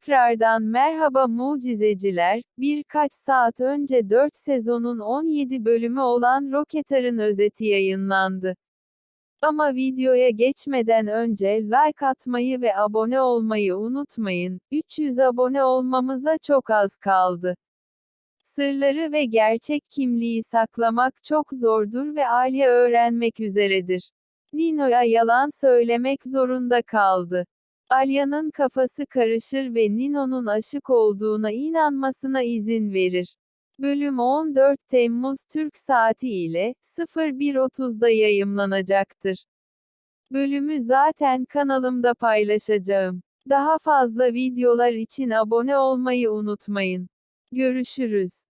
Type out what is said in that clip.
Tekrardan merhaba mucizeciler, birkaç saat önce 4 sezonun 17 bölümü olan Rocketeer'ın özeti yayınlandı. Ama videoya geçmeden önce like atmayı ve abone olmayı unutmayın, 300 abone olmamıza çok az kaldı. Sırları ve gerçek kimliği saklamak çok zordur ve Alya öğrenmek üzeredir. Nino'ya yalan söylemek zorunda kaldı. Alya'nın kafası karışır ve Nino'nun aşık olduğuna inanmasına izin verir. Bölüm 14 Temmuz Türk Saati ile 01.30'da yayımlanacaktır. Bölümü zaten kanalımda paylaşacağım. Daha fazla videolar için abone olmayı unutmayın. Görüşürüz.